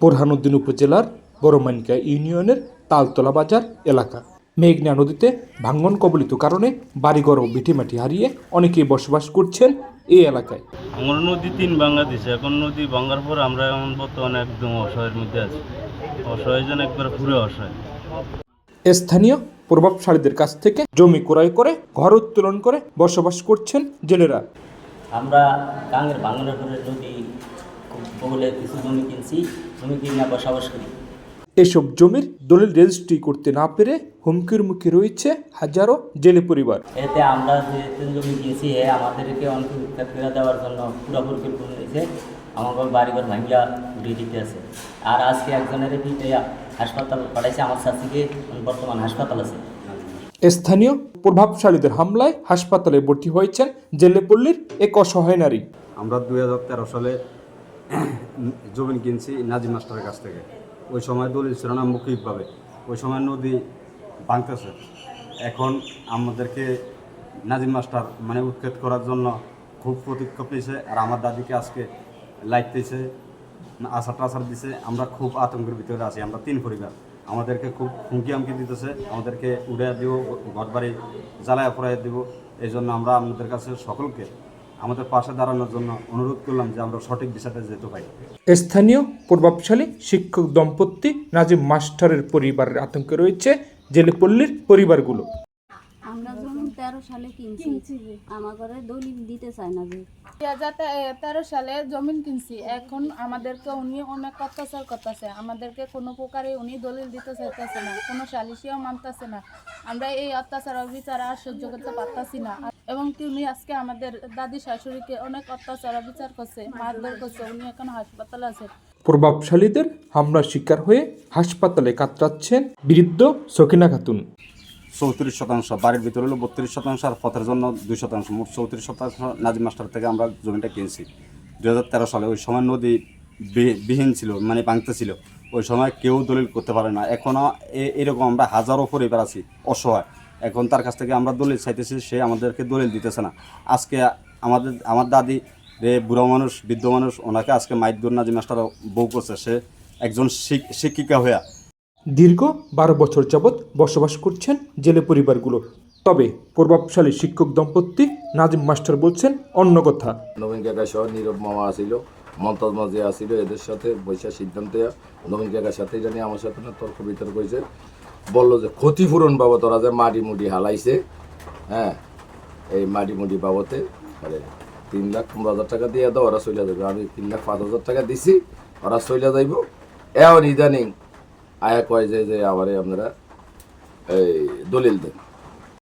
বোরহানুদ্দিন উপজেলার বড়মানিকা ইউনিয়নের তালতলা বাজার এলাকা। মেঘনা নদীতে ভাঙ্গন কবলিত কারণে বাড়িঘর ও ভিটিমাটি হারিয়ে অনেকেই বসবাস করছেন এই এলাকায়। আমার নদী তিন ভাঙ্গা দিছে। এখন নদী ভাঙ্গার পর আমরা এখন বর্তমানে একদম অসহায়ের মধ্যে আছি। অসহায় যেন একবার পুরো অসহায় স্থানীয় প্রভাবশালীদের কাছ থেকে জমি ক্রয় করে ঘর উত্তোলন করে বসবাস করছেন জেলেরা। আমরা গাঙের বাংলার করে নদী কিছু জমি কিনছি জমি কিনে বসবাস করি। এসব জমির দলিল রেজিস্ট্রি করতে না পেরে হুমকির মুখে রয়েছে হাজারো জেলে পরিবার। এতে আমরা যে তিন জমি কিনছি এ আমাদেরকে অনেক উৎখাত করে দেওয়ার জন্য পুরো পরিকল্পনা নিয়েছে আমাকে বাড়িঘর ভাঙ্গিয়া উঠিয়ে দিতে আছে। আর আজকে একজনের পিঠে হাসপাতাল পাঠাইছে আমার শাশুকে বর্তমান হাসপাতাল আছে। স্থানীয় প্রভাবশালীদের হামলায় হাসপাতালে ভর্তি হয়েছেন জেলেপল্লীর এক অসহায় নারী। আমরা দুই হাজার তেরো সালে জমিন কিনছি নাজিম মাস্টারের কাছ থেকে। ওই সময় দলিল ছিল না মৌখিকভাবে ওই সময় নদী ভাঙতেছে। এখন আমাদেরকে নাজিম মাস্টার মানে উৎক্ষেপ করার জন্য খুব প্রতিক্ষেপ পেয়েছে আর আমার দাদিকে আজকে লাইতেছে আশা টাসার দিছে। আমরা খুব আতঙ্কের ভিতরে আছি, আমরা তিন পরিবার। আমাদেরকে খুব হুমকি আমকি দিতেছে, আমাদেরকে উড়ে দিব ঘর বাড়ি জ্বালায় পড়াই দিব। এই জন্য আমরা আপনাদের কাছে সকলকে আমাদের পাশে দাঁড়ানোর জন্য অনুরোধ করলাম যে আমরা সঠিক দিশাতে যেতে পারি। স্থানীয় প্রভাবশালী শিক্ষক দম্পতি নাজিম মাস্টারের পরিবারের আতঙ্কে রয়েছে জেলেপল্লীর পরিবারগুলো। আমরা যখন তেরো সালে কিনছি। আমার ঘরে দলিল দিতে চায় না যে। দুই হাজার তেরো সালে জমিন কিনছি। এখন আমাদেরকে উনি অনেক অত্যাচার করতেছে। আমাদেরকে কোনো প্রকারে উনি দলিল দিতে চাইতেছে না কোনো সালিশিও মানতেছে না। আমরা এই অত্যাচার অবিচার আর সহ্য করতে পারতাছি না। এবং উনি আজকে আমাদের দাদি শাশুড়িকে অনেক অত্যাচার অবিচার করছে মারধর করছে উনি এখন হাসপাতালে আছে। প্রভাবশালীদের হামলার শিকার হয়ে হাসপাতালে কাতরাচ্ছেন বৃদ্ধ সকিনা খাতুন। চৌত্রিশ শতাংশ, বাড়ির ভিতরে হলো বত্রিশ শতাংশ আর পথের জন্য দুই শতাংশ, মোট চৌত্রিশ শতাংশ নাজিম মাস্টার থেকে আমরা জমিটা কিনছি। দু হাজার তেরো সালে ওই সময় নদী বিহীন ছিল মানে ভাঙতে ছিল। ওই সময় কেউ দলিল করতে পারে না। এখনও এরকম আমরা হাজারো পরিবার আছি, অসহায়। এখন তার কাছ থেকে আমরা দলিল চাইতেছি, সে আমাদেরকে দলিল দিতেছে না। আজকে আমাদের, আমার দাদি রে বুড়ো মানুষ, বৃদ্ধ মানুষ, ওনাকে আজকে মাইদুর নাজিম মাস্টার বউ করছে। সে একজন শিক- শিক্ষিকা হইয়া দীর্ঘ বারো বছর যাবৎ বসবাস করছেন জেলে পরিবারগুলো। তবে প্রভাবশালী শিক্ষক দম্পতি নাজিম মাস্টার বলছেন, অন্য কথা। নবীন কাকা সহ নীরব মামা আসিল, মমতাজ মাঝে আসিল এদের সাথে বৈশা সিদ্ধান্ত নবীন কাকার সাথে জানি আমার সাথে না তর্ক বিতর্ক হয়েছে। বলল যে ক্ষতিপূরণ বাবদ ওরা যে মাটি মুটি হালাইছে হ্যাঁ এই মাটি মুটি বাবদে মানে তিন লাখ পনেরো হাজার টাকা দিয়ে দাও, ওরা চলে যাবে। আমি তিন লাখ পাঁচ হাজার টাকা দিছি, ওরা চলে যাইব। এখন ইদানিং আয়া কয় যে আমারে আপনারা এই দলিল দেন।